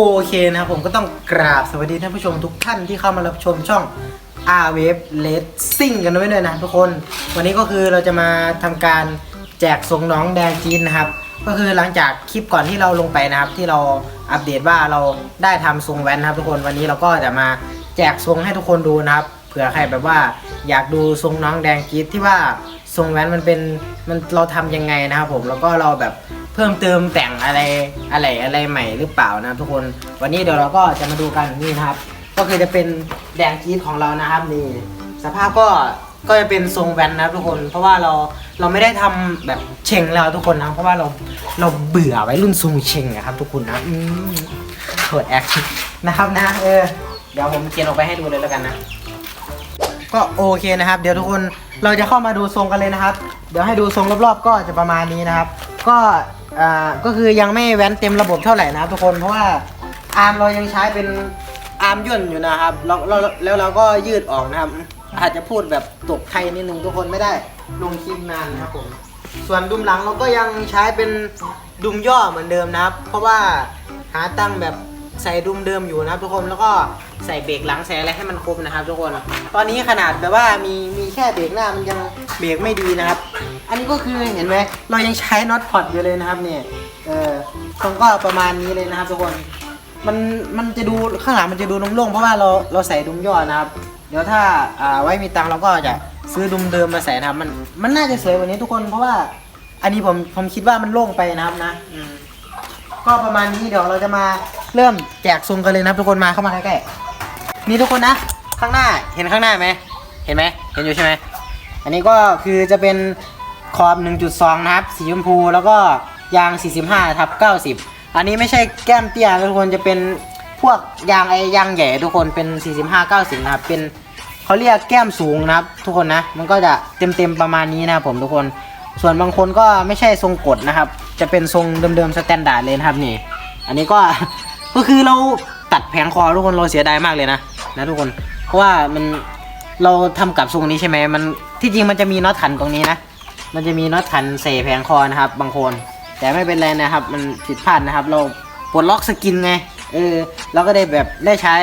โอเคนะครับผมก็ต้องกราบสวัสดีท่านผู้ชมทุกท่านที่เข้ามารับชมช่อง R Wave Racing กันด้วยนะทุกคน วันนี้ก็คือเราจะมาทำการแจกทรงน้องแดงจีนนะครับ ก็คือหลังจากคลิปก่อนที่เราลงไปนะครับ ที่เราอัปเดตว่าเราได้ทำทรงแว้นนะครับ ทุกคนวันนี้เราก็จะมาแจกทรงให้ทุกคนดูนะครับเผื่อใครแบบว่าอยากดูทรงน้องแดงจีนที่ว่าทรงแว้นมันเป็นมันเราทำยังไงนะครับผมแล้วก็เราแบบ เพิ่มเติมแต่งอะไรอะไรอะไรใหม่หรือเปล่านะทุกคน วันนี้เดี๋ยวเราก็จะมาดูกันนี่นะครับ ก็คือจะเป็นแดงจี๊ดของเรานะครับนี่สภาพก็ก็จะเป็นทรงแวนนะครับทุกคน เพราะว่าเราเราไม่ได้ทำแบบเชงแล้วทุกคนนะเพราะว่าเราเราเบื่อไว้รุ่นทรงเชงอะครับ ทุกคนนะอืมเปิดแอคนะครับนะเออเดี๋ยวผมเขียนออกไปให้ดูเลยแล้วกันนะ ก็โอเคนะครับ เดี๋ยวทุกคนเราจะเข้ามาดูทรงกันเลยนะครับ เดี๋ยวให้ดูทรงรอบๆ ก็จะประมาณนี้นะครับ ก็ อ่าก็คือยังไม่แว้นเต็มระบบเท่าไหร่นะครับทุกคนเพราะว่าอาร์มเรายังใช้เป็นอาร์มย่นอยู่นะครับเราแล้วแล้วเราก็ยืดออกนะครับ อาจจะพูดแบบตกไทยนิดนึงทุกคนไม่ได้ลงคลิปนานนะครับผมส่วนดุมหลังเราก็ยังใช้เป็นดุมย่อเหมือนเดิมนะครับ เพราะว่าหาตั้งแบบ ใส่ดุมเดิมอยู่นะครับทุกคนแล้วก็ใส่เบรกหลังใส่อะไรให้มันครบนะครับ ทุกคน ตอนนี้ขนาดแบบว่ามีมีแค่เบรกหน้ามันยังเบรกไม่ดีนะครับ อันนี้ก็คือเห็นไหมเรายังใช้น็อตพอตอยู่เลยนะครับเนี่ยเออตรงก็ประมาณนี้เลยนะครับ ทุกคนมันมันจะดูข้างหลังมันจะดูโล่งๆเพราะว่าเราเราใส่ดุมย่อนะครับ เดี๋ยวถ้าอ่าไว้มีตังเราก็จะซื้อดุมเดิมมาใส่นะครับมันมันน่าจะสวยกว่านี้ทุกคนเพราะว่า อันนี้ผมผมคิดว่ามันโล่งไปนะครับนะอืม ก็ประมาณนี้เดี๋ยวเราจะมาเริ่มแจกซุงกันเลยนะครับทุกคนมาเข้ามาใกล้ๆนี่ทุกคนนะ ข้างหน้าเห็นข้างหน้าไหมเห็นไหมเห็นอยู่ใช่ไหมอันนี้ก็คือจะเป็นขอบ 1.2 นะครับ สีชมพูแล้วก็ยาง 45ทับ90 อันนี้ไม่ใช่แก้มเตี้ยทุกคนจะเป็นพวกยางไอ้ยางใหญ่ทุกคนเป็น 45 90 นะครับ เป็นเขาเรียกแก้มสูงนะครับ ทุกคนนะ มันก็จะเต็มๆประมาณนี้นะครับผมทุกคน ส่วนบางคนก็ไม่ใช่ทรงกดนะครับ จะเป็นทรงเดิมๆสแตนดาร์ดเลยนะครับนี่ อันนี้ก็ก็คือเราตัดแผงคอทุกคนเราเสียดายมากเลยนะนะทุกคน เพราะว่ามันเราทำกับทรงนี้ใช่ไหมมันที่จริงมันจะมีน็อตขันตรงนี้นะ มันจะมีน็อตขันใส่แผงคอนะครับ บางคน แต่ไม่เป็นไรนะครับ มันผิดพลาดนะครับ เราปลดล็อกสกินไงเออเราก็ได้แบบได้ใช้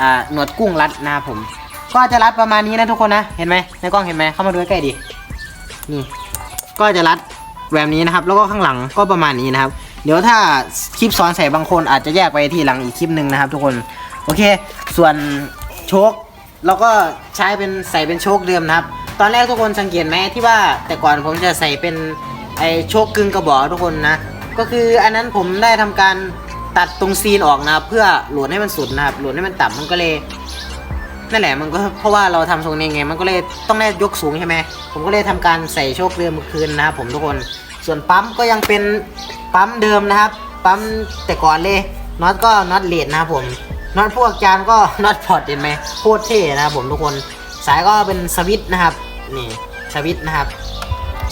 อ่าหนวดกุ้งรัดนะครับผม ก็จะรัดประมาณนี้นะทุกคนนะเห็นไหมในกล้องเห็นไหมเข้ามาดูใกล้ดินี่ ก็จะรัด แบบนี้นะครับ แล้วก็ข้างหลังก็ประมาณนี้นะครับ เดี๋ยวถ้าคลิปสอนใส่บางคนอาจจะแยกไปที่หลังอีกคลิปหนึ่งนะครับ ทุกคน โอเค ส่วนโชคเราก็ใช้เป็นใส่เป็นโชคเดิมนะครับ ตอนแรกทุกคนสังเกตไหมที่ว่าแต่ก่อนผมจะใส่เป็นไอโชคกึ่งกระบอกทุกคนนะ ก็คืออันนั้นผมได้ทำการตัดตรงซีนออกนะครับ เพื่อโหลดให้มันสุดนะครับโหลดให้มันต่ำมันก็เลย นั่นแหละมันก็เพราะว่าเราทำทรงนี้ไง มันก็เลยต้องได้ยกสูงใช่ไหมผมก็เลยทำการใส่โชคเดิมคืนนะครับผมทุกคนส่วนปั๊มก็ยังเป็นปั๊มเดิมนะครับ ปั๊มแต่ก่อนเลยน็อตก็น็อตเลดนะครับผมน็อตพวกจานก็น็อตพอร์ตเห็นไหมโคตรเท่นะครับผมทุกคนสายก็เป็นสวิตนะครับนี่สวิตนะครับ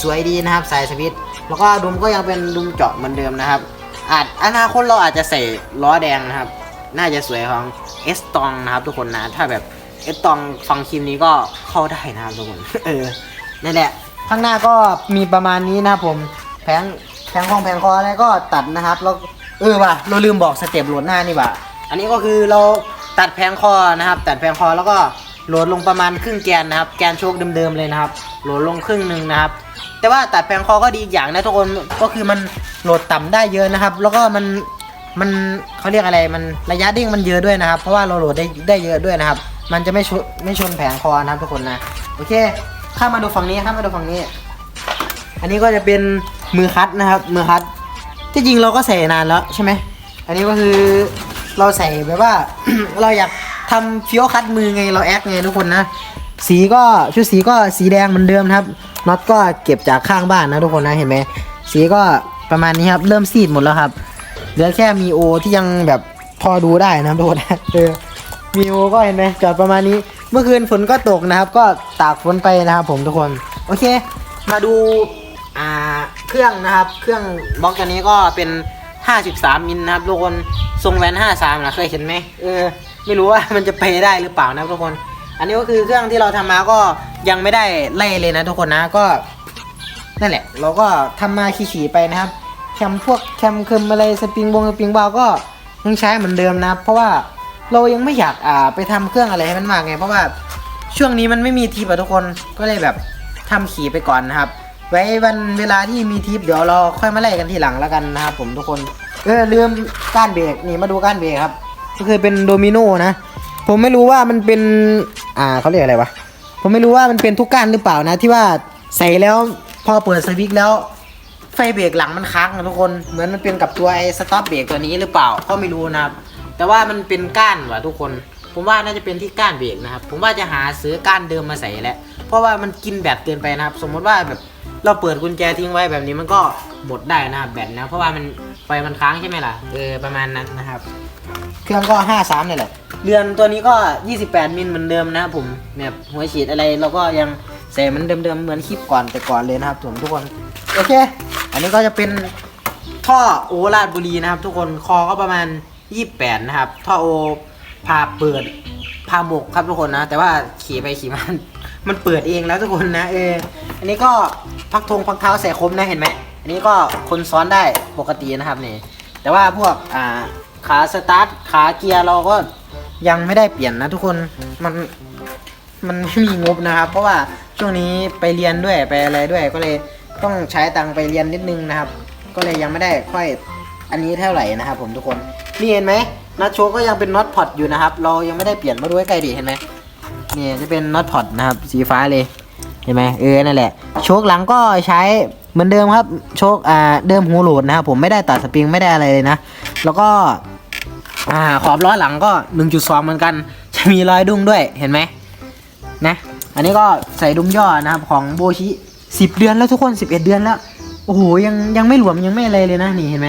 สวยดีนะครับสายสวิตแล้วก็ดุมก็ยังเป็นดุมเจาะเหมือนเดิมนะครับ อาจอนาคตเราอาจจะใส่ล้อแดงนะครับ น่าจะสวยของเอสตองนะครับทุกคนนะถ้าแบบ เอตองฟังคลิปนี้ก็เข้าได้นะครับทุกคนเออนั่นแหละ ข้างหน้าก็มีประมาณนี้นะครับผมแผงแผงของแผงคออะไรก็ตัดนะครับแล้วเออว่ะเราลืมบอกสเต็ปโหลดหน้านี่ว่ะอันนี้ก็คือเราตัดแผงคอนะครับ ตัดแผงคอแล้วก็โหลดลงประมาณครึ่งแกนนะครับ แกนโชคเดิมๆเลยนะครับ โหลดลงครึ่งหนึ่งนะครับ แต่ว่าตัดแผงคอก็ดีอย่างนะทุกคนก็คือมันโหลดต่ำได้เยอะนะครับ แล้วก็มันมันเขาเรียกอะไรมันระยะเด้งมันเยอะด้วยนะครับ เพราะว่าเราโหลดได้ได้เยอะด้วยนะครับ มันจะไม่ชนไม่ชนแผงคอนะครับทุกคนนะ โอเค ข้ามมาดูฝั่งนี้ข้ามมาดูฝั่งนี้ อันนี้ก็จะเป็นมือคัดนะครับ มือคัด ที่จริงเราก็ใส่นานแล้วใช่ไหม อันนี้ก็คือเราใส่แบบว่า เราอยากทำฟี้ยวคัดมือไงเราแอคไงทุกคนนะ สีก็ชุดสีก็สีแดงเหมือนเดิมครับ น็อตก็เก็บจากข้างบ้านนะทุกคนนะเห็นไหม สีก็ประมาณนี้ครับ เริ่มซีดหมดแล้วครับ เหลือแค่มีโอที่ยังแบบพอดูได้นะครับทุกคนนะ มีโอก็เห็นไหมจอดประมาณนี้ เมื่อคืนฝนก็ตกนะครับ ก็ตากฝนไปนะครับผมทุกคน โอเค มาดูอ่าเครื่องนะครับ เครื่องบล็อกตัวนี้ก็เป็น 53 มิลนะครับทุกคนทรงแวน53นะเคยเห็นไหมเออไม่รู้ว่ามันจะไปได้หรือเปล่านะทุกคน อันนี้ก็คือเครื่องที่เราทำมาก็ยังไม่ได้ไล่เลยนะทุกคนนะก็นั่นแหละ เราก็ทำมาขี่ๆไปนะครับ แคมพวกแคมเคิมอะไรสปริงบงสปริงบาลก็ยังใช้เหมือนเดิมนะเพราะว่า เรายังไม่อยากอ่าไปทำเครื่องอะไรให้มันมากไง เพราะว่าช่วงนี้มันไม่มีทิปอะทุกคนก็เลยแบบทำขี่ไปก่อนนะครับ ไว้วันเวลาที่มีทิปเดี๋ยวเราค่อยมาไล่กันทีหลังแล้วกันนะครับผมทุกคนเออลืมก้านเบรกนี่มาดูก้านเบรกครับ ก็คือเป็นโดมิโนนะ ผมไม่รู้ว่ามันเป็นอ่าเขาเรียกอะไรวะผมไม่รู้ว่ามันเป็นทุกก้านหรือเปล่านะ ที่ว่าใส่แล้วพอเปิดสวิตช์แล้วไฟเบรกหลังมันค้างนะทุกคนเหมือนมันเป็นกับตัวไอ้สต็อปเบรกตัวนี้หรือเปล่าก็ไม่รู้นะครับ แต่ว่ามันเป็นก้านว่ะทุกคน ผมว่าน่าจะเป็นที่ก้านเบรกนะครับ ผมว่าจะหาซื้อก้านเดิมมาใส่แหละเพราะว่ามันกินแบตเกินไปนะครับ สมมติว่าแบบเราเปิดกุญแจทิ้งไว้แบบนี้มันก็หมดได้นะครับแบตนะ เพราะว่ามันไฟมันค้างใช่ไหมล่ะเออประมาณนั้นนะครับ เครื่องก็53นี่แหละเรือนตัวนี้ก็ 28 มิลเหมือนเดิมนะครับผมแบบหัวฉีดอะไรเราก็ยังใส่เหมันเดิมๆเหมือนคลิปก่อนแต่ก่อนเลยนะครับผมทุกคนโอเค อันนี้ก็จะเป็นท่อโอลาดบุรีนะครับ ทุกคนคอก็ประมาณ 28นะครับท่อโอพาเปิดพาบกครับทุกคนนะ แต่ว่าขี่ไปขี่มามันเปิดเองแล้วทุกคนนะเอออันนี้ก็พักธงพักเท้าใส่คมนะเห็นไหมอันนี้ก็คนซ้อนได้ปกตินะครับนี่ แต่ว่าพวกอ่าขาสตาร์ทขาเกียร์เราก็ยังไม่ได้เปลี่ยนนะทุกคนมันมันไม่มีงบนะครับ เพราะว่าช่วงนี้ไปเรียนด้วยไปอะไรด้วยก็เลยต้องใช้ตังค์ไปเรียนนิดนึงนะครับ ก็เลยยังไม่ได้ค่อยอันนี้เท่าไหร่นะครับ ผมทุกคน นี่เห็นไหมน็อตโชก็ยังเป็นน็อตพอตอยู่นะครับ เรายังไม่ได้เปลี่ยนมาดูใกล้ดิเห็นไหมนี่จะเป็นน็อตพอตนะครับสีฟ้าเลยเห็นไหมเออนั่นแหละ โชคหลังก็ใช้เหมือนเดิมครับ โชคอ่าเดิมหูโหลดนะครับผมไม่ได้ตัดสปริงไม่ได้อะไรเลยนะ แล้วก็อ่าขอบล้อหลังก็ 1.2 เหมือนกัน จะมีรอยดุ้งด้วยเห็นไหมนะอันนี้ก็ใส่ดุ้งย่อนะครับของโบชิ 10 เดือนแล้วทุกคน 11 เดือนแล้วโอ้โหยังยังไม่หลวมยังไม่อะไรเลยนะนี่เห็นไหม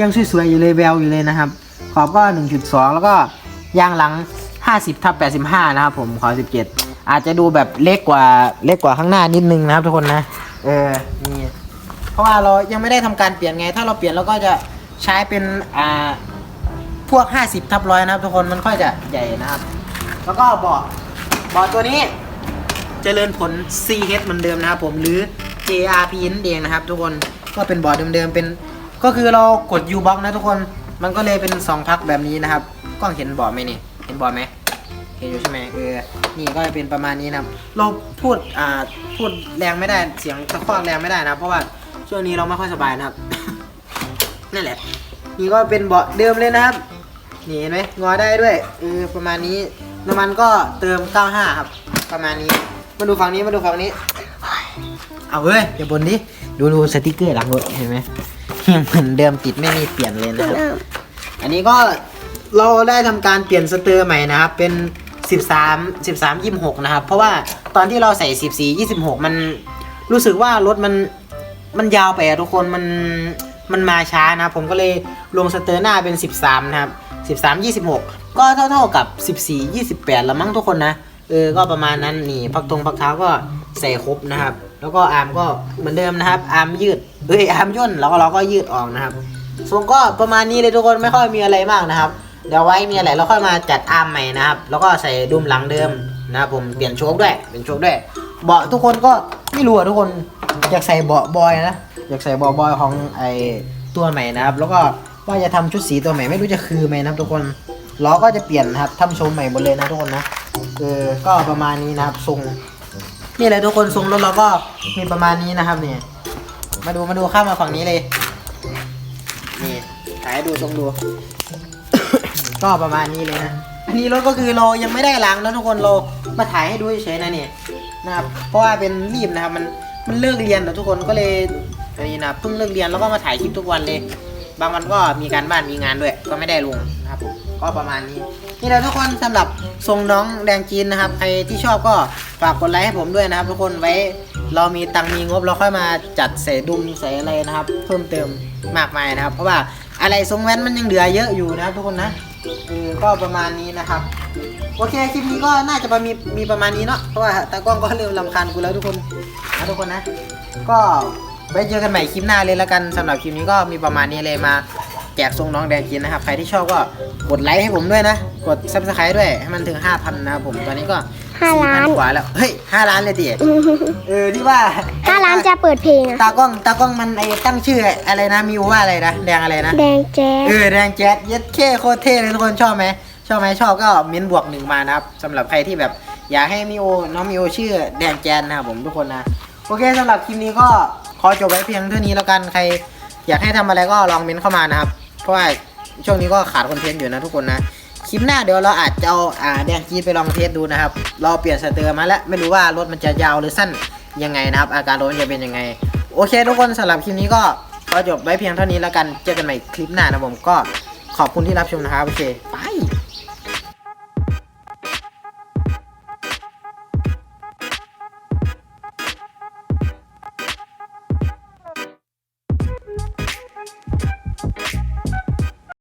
ยังสวยๆอยู่เลยแววอยู่เลยนะครับ ขอบก็ 1.2 แล้วก็ยางหลัง 50ทับ85 นะครับผมขอ 17 อาจจะดูแบบเล็กกว่าเล็กกว่าข้างหน้านิดนึงนะครับทุกคนนะเออนี่เพราะว่าเรายังไม่ได้ทำการเปลี่ยนไง ถ้าเราเปลี่ยนเราก็จะใช้เป็นอ่าพวก 50ทับร้อยนะครับทุกคนมันค่อยจะใหญ่นะครับ แล้วก็เบาะเบาะตัวนี้เจริญผล CH เหมือนเดิมนะครับผมหรือ JRP นั่นเองนะครับทุกคนก็เป็นเบาะเดิมๆเป็น ก็คือเรากด U box นะทุกคน มันก็เลยเป็น2พักแบบนี้นะครับกล้องเห็นเบาะไหมนี่ เห็นเบาะไหมเห็นอยู่ใช่ไหมเออ นี่ก็จะเป็นประมาณนี้นะครับ เราพูด อ่า พูดแรงไม่ได้ เสียงตะคอกแรงไม่ได้นะครับ เพราะว่าช่วงนี้เราไม่ค่อยสบายนะครับ นั่นแหละ นี่ก็เป็นเบาะเดิมเลยนะครับ นี่เห็นไหมงอได้ด้วย เออ ประมาณนี้ น้ำมันก็เติม 95 ครับ ประมาณนี้ มาดูฝั่งนี้ มาดูฝั่งนี้ เอาเว้ยอย่าบนดิ ดูดูสติกเกอร์หลังรถเห็นไหม เหมือนเดิมติดไม่มีเปลี่ยนเลยนะครับ อันนี้ก็เราได้ทำการเปลี่ยนสเตอร์ใหม่นะครับ เป็น 13 13 26 นะครับ เพราะว่าตอนที่เราใส่ 14 26 มันรู้สึกว่ารถมันมันยาวไปอะทุกคนมันมันมาช้านะครับผมก็เลยลงสเตอร์หน้าเป็น 13 นะครับ 13 26 ก็เท่าเท่าๆกับ 14 28 ละมั้งทุกคนนะ เออ ก็ประมาณนั้นนี่พักตรงพักเท้าก็ใส่ครบนะครับ แล้วก็อาร์มก็เหมือนเดิมนะครับ อาร์มยืดเอ้ยอาร์มย่นแล้วก็เราก็ยืดออกนะครับทรงก็ประมาณนี้เลยทุกคนไม่ค่อยมีอะไรมากนะครับ เดี๋ยวไว้มีอะไรเราค่อยมาจัดอาร์มใหม่นะครับ แล้วก็ใส่ดุมหลังเดิมนะครับผมเปลี่ยนโชคด้วยเปลี่ยนโชคด้วย เบาะทุกคนก็ไม่รู้อะทุกคนอยากใส่เบาะบอยนะอยากใส่เบาะบอยของไอตัวใหม่นะครับ แล้วก็ว่าจะทำชุดสีตัวใหม่ไม่รู้จะคือไหมนะครับทุกคนล้อก็จะเปลี่ยนนะครับทำโชว์ใหม่หมดเลยนะทุกคนนะเออก็ประมาณนี้นะครับทรง นี่แหละทุกคนทรงรถเราก็มีประมาณนี้นะครับเนี่ยมาดูมาดูข้ามมาฝั่งนี้เลย นี่ถ่ายให้ดูทรงดู ก็ประมาณนี้เลยนะ อันนี้รถก็คือเรายังไม่ได้ล้างนะทุกคนเรามาถ่ายให้ดูเฉยๆนะเนี่ยนะครับ เพราะว่าเป็นรีบนะครับมันมันเลิกเรียนนะทุกคนก็เลยอันนี้นะเพิ่งเลิกเรียนแล้วก็มาถ่ายคลิปทุกวันเลย บางวันก็มีการบ้านมีงานด้วย ก็ไม่ได้ลงนะครับผม ก็ประมาณนี้ นี่แหละทุกคนสำหรับทรงน้องแดงจีนนะครับใครที่ชอบก็ฝากกดไลค์ให้ผมด้วยนะครับ ทุกคนไว้เรามีตังมีงบเราค่อยมาจัดใส่ดุมใส่อะไรนะครับ เพิ่มเติมมากมายนะครับ เพราะว่าอะไรทรงแว้นมันยังเหลือเยอะอยู่นะครับ ทุกคนนะเออก็ประมาณนี้นะครับโอเคคลิปนี้ก็น่าจะมีมีประมาณนี้เนาะเพราะว่าตากล้องก็เริ่มรำคาญกูแล้วทุกคนนะทุกคนนะ ก็ไว้เจอกันใหม่คลิปหน้าเลยแล้วกันสำหรับคลิปนี้ก็มีประมาณนี้เลยมา จกทรงน้องแดงกินนะครับ ใครที่ชอบก็กดไลค์ให้ผมด้วยนะ กดซับสไครต์ด้วย ให้มันถึง 5,000 นะครับผม ตอนนี้ก็ห้าล้าน4,000กว่าแล้ว เฮ้ยห้าล้านเลยดิอืมเออที่ว่าห้าล้านจะเปิดเพลงอะตากล้องตากล้องมันไอ้ตั้งชื่ออะไรนะมิวว่าอะไรนะแดงอะไรนะ แดงแจ๊สเออแดงแจ๊ดเย็ดเคโคตรเท่เลยทุกคนชอบไหมชอบไหมชอบก็เม้นบวกหนึ่งมานะครับสำหรับใครที่แบบอยากให้มิโอน้องมิโอชื่อแดงแจ๊ดนะครับผมทุกคนนะโอเคสำหรับคลิปนี้ก็ขอจบไว้เพียงเท่านี้แล้วกันใคร อยากให้ทำอะไรก็ลองเม้นเข้ามานะครับเพ ราะว่าช่วงนี้ก็ขาดคอนเทนต์อยู่นะทุกคนนะคลิปหน้าเดี๋ยวเราอาจจะเอาอ่าแดงจีดไปลองเทสดูนะครับเราเปลี่ยนสเตอร์มาแล้วไม่รู้ว่ารถมันจะยาวหรือสั้นยังไงนะครับ อาการรถมันจะเป็นยังไง โอเค ทุกคนสำหรับคลิปนี้ก็ก็จบไว้เพียงเท่านี้แล้วกันเจอกันใหม่คลิปหน้านะผมก็ขอบคุณที่รับชมนะครับโอเค